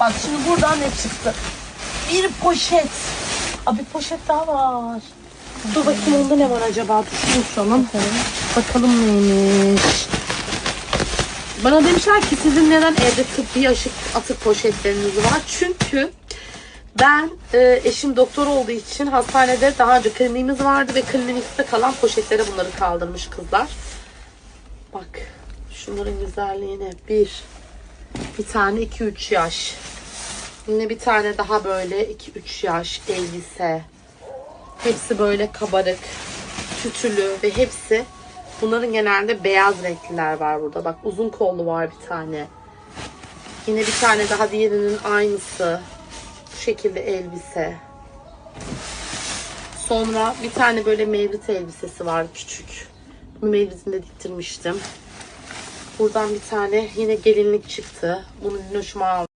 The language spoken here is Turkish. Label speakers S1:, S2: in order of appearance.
S1: Bak şimdi buradan ne çıktı? Bir poşet. Aa, bir poşet daha var. Dur bakayım onda ne var acaba? Düşünün şunun. Bakalım neymiş. Bana demişler ki sizin neden evde tıbbi aşık atık poşetleriniz var? Çünkü ben e, eşim doktor olduğu için hastanede daha önce kliniğimiz vardı ve klinikte kalan poşetlere bunları kaldırmış kızlar. Bak şunların güzelliğine bir bir tane 2-3 yaş. Yine bir tane daha böyle 2-3 yaş elbise. Hepsi böyle kabarık, tütülü ve hepsi bunların genelde beyaz renkliler var burada. Bak uzun kollu var bir tane. Yine bir tane daha diğerinin aynısı. Bu şekilde elbise. Sonra bir tane böyle mevlit elbisesi var küçük. Bunu mevlitinde diktirmiştim. Buradan bir tane yine gelinlik çıktı. Bunu Linoş'uma aldım.